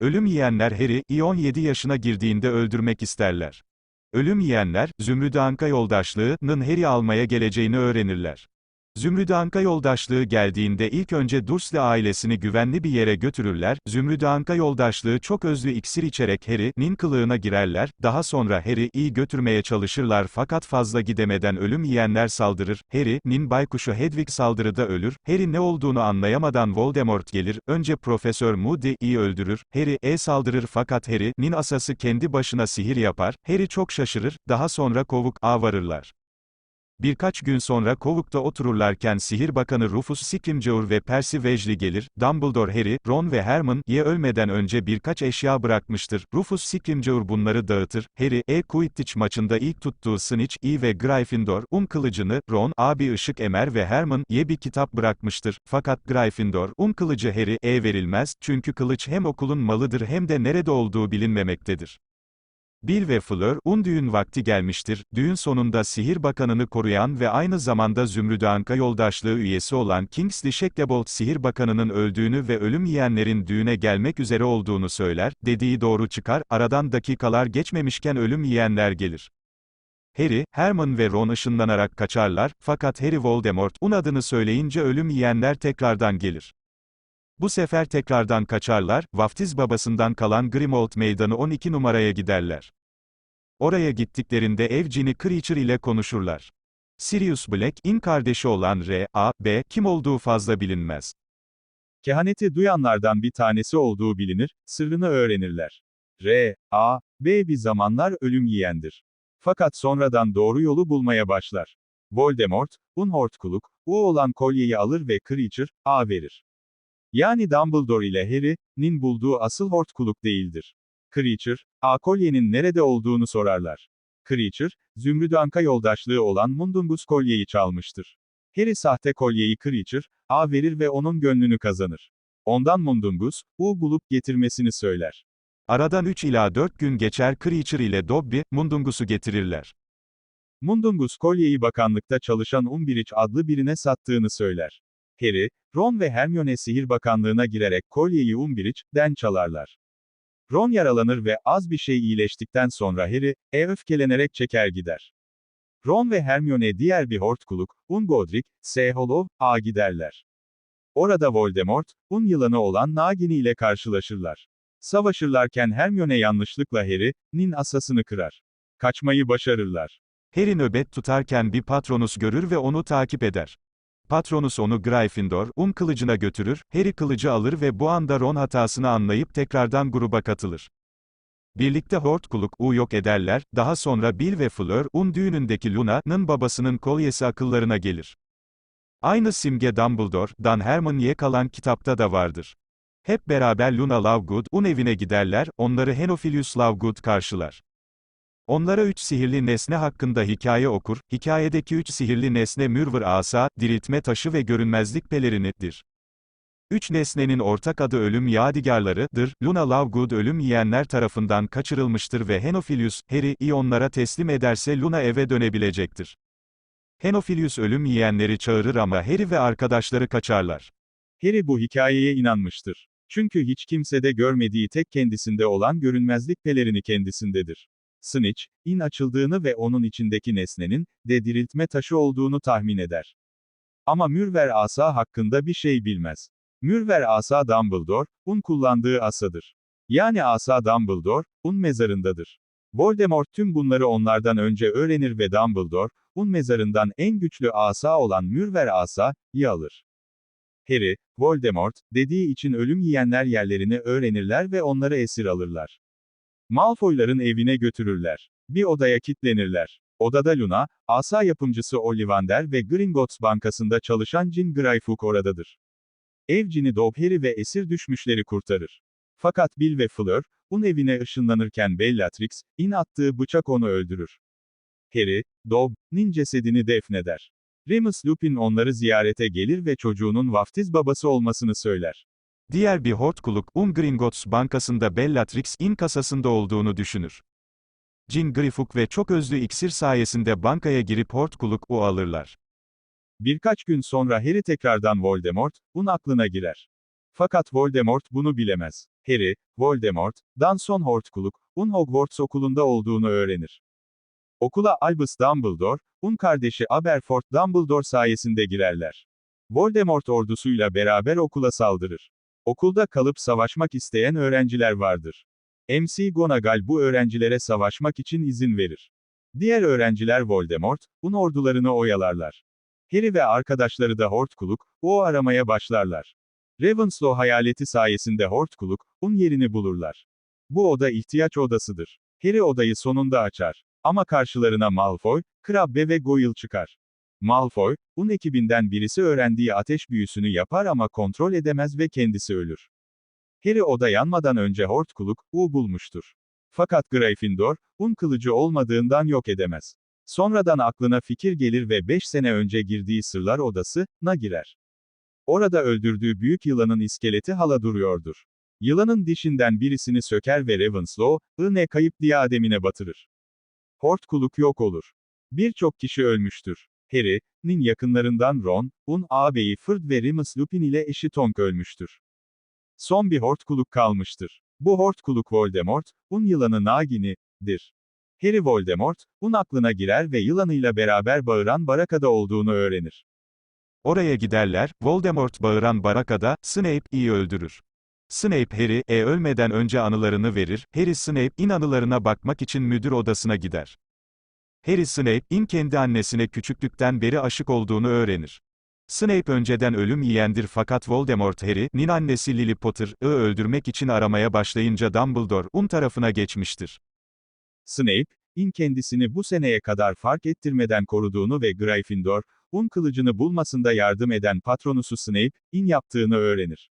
Ölüm yiyenler Harry'i 17 yaşına girdiğinde öldürmek isterler. Ölüm yiyenler, Zümrüt Anka yoldaşlığının Harry almaya geleceğini öğrenirler. Zümrüt Anka yoldaşlığı geldiğinde ilk önce Dursley ailesini güvenli bir yere götürürler, Zümrüt Anka yoldaşlığı çok özlü iksir içerek Harry'nin kılığına girerler, daha sonra Harry'i götürmeye çalışırlar fakat fazla gidemeden ölüm yiyenler saldırır, Harry'nin baykuşu Hedwig saldırıda ölür, Harry ne olduğunu anlayamadan Voldemort gelir, önce Profesör Moody'yi öldürür, Harry'e saldırır fakat Harry'nin asası kendi başına sihir yapar, Harry çok şaşırır, daha sonra kovuk a varırlar. Birkaç gün sonra kovukta otururlarken Sihir Bakanı Rufus Scrimgeour ve Percy Weasley gelir, Dumbledore Harry, Ron ve Hermione'ye ölmeden önce birkaç eşya bırakmıştır, Rufus Scrimgeour bunları dağıtır, Harry, e. Quidditch maçında ilk tuttuğu Snitch, E. ve Gryffindor, um kılıcını, Ron, abi ışık emer ve Hermione'ye bir kitap bırakmıştır, fakat Gryffindor, um kılıcı Harry'e verilmez, çünkü kılıç hem okulun malıdır hem de nerede olduğu bilinmemektedir. Bill ve Fleur, un düğün vakti gelmiştir, düğün sonunda sihir bakanını koruyan ve aynı zamanda Zümrüdanka yoldaşlığı üyesi olan Kingsley Shacklebolt sihir bakanının öldüğünü ve ölüm yiyenlerin düğüne gelmek üzere olduğunu söyler, dediği doğru çıkar, aradan dakikalar geçmemişken ölüm yiyenler gelir. Harry, Hermione ve Ron ışınlanarak kaçarlar, fakat Harry Voldemort, un adını söyleyince ölüm yiyenler tekrardan gelir. Bu sefer tekrardan kaçarlar, vaftiz babasından kalan Grimmauld meydanı 12 numaraya giderler. Oraya gittiklerinde ev cini Creature ile konuşurlar. Sirius Black'in kardeşi olan R, A, B, kim olduğu fazla bilinmez. Kehaneti duyanlardan bir tanesi olduğu bilinir, sırrını öğrenirler. R, A, B bir zamanlar ölüm yiyendir. Fakat sonradan doğru yolu bulmaya başlar. Voldemort, Unhortkuluk, U olan kolyeyi alır ve Creature, A verir. Yani Dumbledore ile Harry'nin bulduğu asıl hortkuluk değildir. Creature, A kolyenin nerede olduğunu sorarlar. Creature, Zümrüdanka yoldaşlığı olan Mundungus kolyeyi çalmıştır. Harry sahte kolyeyi Creature, A verir ve onun gönlünü kazanır. Ondan Mundungus, U bulup getirmesini söyler. Aradan 3 ila 4 gün geçer Creature ile Dobby, Mundungus'u getirirler. Mundungus kolyeyi bakanlıkta çalışan Umbridge adlı birine sattığını söyler. Harry, Ron ve Hermione sihir bakanlığına girerek kolyeyi Umbridge'den çalarlar. Ron yaralanır ve az bir şey iyileştikten sonra Harry, e öfkelenerek çeker gider. Ron ve Hermione diğer bir hortkuluk, Ungodric, S. Hollow, A giderler. Orada Voldemort, Un yılanı olan Nagini ile karşılaşırlar. Savaşırlarken Hermione yanlışlıkla Harry'nin asasını kırar. Kaçmayı başarırlar. Harry nöbet tutarken bir Patronus görür ve onu takip eder. Patronus onu Gryffindor, um kılıcına götürür, Harry kılıcı alır ve bu anda Ron hatasını anlayıp tekrardan gruba katılır. Birlikte Hortkuluk U yok ederler, daha sonra Bill ve Fleur, Un düğünündeki Luna'nın babasının kolyesi akıllarına gelir. Aynı simge Dumbledore'dan Hermione'ye kalan kitapta da vardır. Hep beraber Luna Lovegood, Un evine giderler, onları Henophilius Lovegood karşılar. Onlara üç sihirli nesne hakkında hikaye okur, hikayedeki üç sihirli nesne mürvır asa, diriltme taşı ve görünmezlik pelerinidir. Üç nesnenin ortak adı ölüm yadigarlarıdır, Luna Lovegood ölüm yiyenler tarafından kaçırılmıştır ve Henophilius, Harry'i onlara teslim ederse Luna eve dönebilecektir. Henophilius ölüm yiyenleri çağırır ama Harry ve arkadaşları kaçarlar. Harry bu hikayeye inanmıştır. Çünkü hiç kimsede görmediği tek kendisinde olan görünmezlik pelerini kendisindedir. Snitch, in açıldığını ve onun içindeki nesnenin, de diriltme taşı olduğunu tahmin eder. Ama Mürver asa hakkında bir şey bilmez. Mürver asa Dumbledore, un kullandığı asadır. Yani asa Dumbledore, un mezarındadır. Voldemort tüm bunları onlardan önce öğrenir ve Dumbledore, un mezarından en güçlü asa olan Mürver asa'yı alır. Harry, Voldemort, dediği için ölüm yiyenler yerlerini öğrenirler ve onları esir alırlar. Malfoyların evine götürürler. Bir odaya kilitlenirler. Odada Luna, asa yapımcısı Ollivander ve Gringotts Bankası'nda çalışan Jean Greyfuck oradadır. Ev cini Dob Harry ve esir düşmüşleri kurtarır. Fakat Bill ve Fleur, un evine ışınlanırken Bellatrix, in attığı bıçak onu öldürür. Harry, Dob'nin cesedini defneder. Remus Lupin onları ziyarete gelir ve çocuğunun vaftiz babası olmasını söyler. Diğer bir Hortkuluk, Um Gringotts bankasında Bellatrix'in kasasında olduğunu düşünür. Jean Greyfuck ve çok özlü iksir sayesinde bankaya girip Hortkuluk U alırlar. Birkaç gün sonra Harry tekrardan Voldemort, un aklına girer. Fakat Voldemort bunu bilemez. Harry, Voldemort, dan son hortkuluk, un Hogwarts okulunda olduğunu öğrenir. Okula Albus Dumbledore, un kardeşi Aberforth Dumbledore sayesinde girerler. Voldemort ordusuyla beraber okula saldırır. Okulda kalıp savaşmak isteyen öğrenciler vardır. MC Gonagal bu öğrencilere savaşmak için izin verir. Diğer öğrenciler Voldemort, un ordularını oyalarlar. Harry ve arkadaşları da Hortkuluk, o aramaya başlarlar. Ravenslaw hayaleti sayesinde Hortkuluk, un yerini bulurlar. Bu oda ihtiyaç odasıdır. Harry odayı sonunda açar. Ama karşılarına Malfoy, Crabbe ve Goyle çıkar. Malfoy, un ekibinden birisi öğrendiği ateş büyüsünü yapar ama kontrol edemez ve kendisi ölür. Harry oda yanmadan önce Hortkuluk, U bulmuştur. Fakat Gryffindor, un kılıcı olmadığından yok edemez. Sonradan aklına fikir gelir ve 5 sene önce girdiği sırlar odasına girer. Orada öldürdüğü büyük yılanın iskeleti hala duruyordur. Yılanın dişinden birisini söker ve Ravenslaw, ne kayıp diademine batırır. Hortkuluk yok olur. Birçok kişi ölmüştür. Harry'nin yakınlarından Ron, Un ağabeyi Fırd ve Remus Lupin ile eşi Tonk ölmüştür. Son bir hortkuluk kalmıştır. Bu hortkuluk Voldemort, Un yılanı Nagini'dir. Harry Voldemort, Un aklına girer ve yılanıyla beraber bağıran barakada olduğunu öğrenir. Oraya giderler, Voldemort bağıran barakada, Snape'i öldürür. Snape Harry'e ölmeden önce anılarını verir, Harry Snape'in anılarına bakmak için müdür odasına gider. Harry Snape'in kendi annesine küçüklükten beri aşık olduğunu öğrenir. Snape önceden ölüm yiyendir fakat Voldemort Harry'nin annesi Lily Potter'ı öldürmek için aramaya başlayınca Dumbledore'un tarafına geçmiştir. Snape, in kendisini bu seneye kadar fark ettirmeden koruduğunu ve Gryffindor, un kılıcını bulmasında yardım eden patronusu Snape, in yaptığını öğrenir.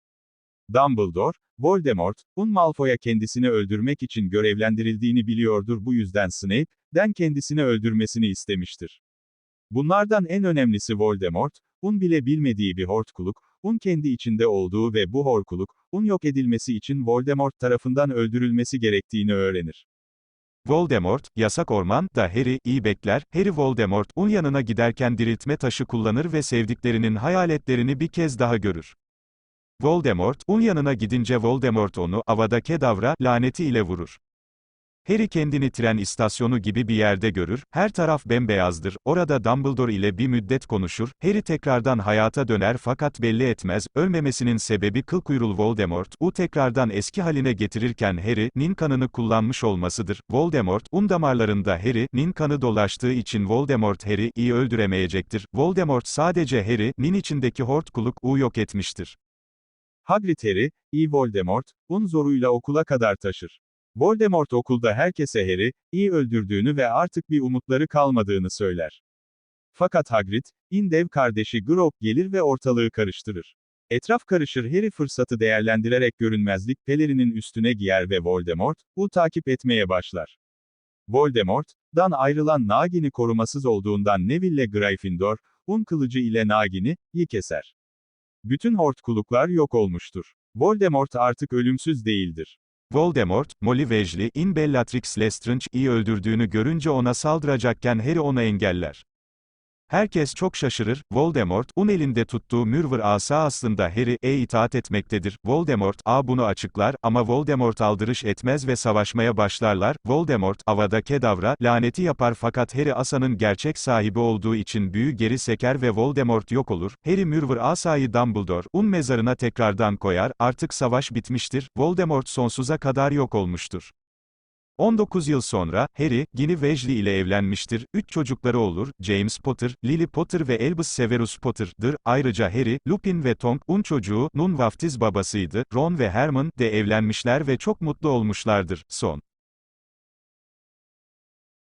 Dumbledore, Voldemort, un Malfoy'a kendisini öldürmek için görevlendirildiğini biliyordur bu yüzden Snape, den kendisini öldürmesini istemiştir. Bunlardan en önemlisi Voldemort, un bile bilmediği bir hortkuluk, un kendi içinde olduğu ve bu horkuluk, un yok edilmesi için Voldemort tarafından öldürülmesi gerektiğini öğrenir. Voldemort, yasak ormanda Harry'i bekler, Harry Voldemort'un yanına giderken diriltme taşı kullanır ve sevdiklerinin hayaletlerini bir kez daha görür. Voldemort'un yanına gidince Voldemort onu, Avada Kedavra, laneti ile vurur. Harry kendini tren istasyonu gibi bir yerde görür, her taraf bembeyazdır, orada Dumbledore ile bir müddet konuşur, Harry tekrardan hayata döner fakat belli etmez, ölmemesinin sebebi kıl kuyrul Voldemort, u tekrardan eski haline getirirken Harry'nin kanını kullanmış olmasıdır. Voldemort, un damarlarında Harry'nin kanı dolaştığı için Voldemort Harry'i öldüremeyecektir. Voldemort sadece Harry'nin içindeki hortkuluk u yok etmiştir. Hagrid Harry, iyi Voldemort, un zoruyla okula kadar taşır. Voldemort okulda herkese Harry, iyi öldürdüğünü ve artık bir umutları kalmadığını söyler. Fakat Hagrid, in dev kardeşi Grop gelir ve ortalığı karıştırır. Etraf karışır Harry fırsatı değerlendirerek görünmezlik pelerinin üstüne giyer ve Voldemort, u takip etmeye başlar. Voldemort, dan ayrılan Nagin'i korumasız olduğundan Neville Gryffindor, un kılıcı ile Nagin'i, keser. Bütün hortkuluklar yok olmuştur. Voldemort artık ölümsüz değildir. Voldemort, Molly Weasley'in Bellatrix Lestrange'i öldürdüğünü görünce ona saldıracakken Harry onu engeller. Herkes çok şaşırır, Voldemort, un elinde tuttuğu mürvır asa aslında Harry'e itaat etmektedir. Voldemort, a bunu açıklar, ama Voldemort aldırış etmez ve savaşmaya başlarlar. Voldemort, Avada Kedavra, laneti yapar fakat Harry asanın gerçek sahibi olduğu için büyü geri seker ve Voldemort yok olur. Harry mürvır asayı Dumbledore, un mezarına tekrardan koyar, artık savaş bitmiştir, Voldemort sonsuza kadar yok olmuştur. 19 yıl sonra, Harry, Ginny Weasley ile evlenmiştir, 3 çocukları olur, James Potter, Lily Potter ve Albus Severus Potter'dır, ayrıca Harry, Lupin ve Tonk, un çocuğu, Nun vaftiz babasıydı, Ron ve Hermione de evlenmişler ve çok mutlu olmuşlardır, son.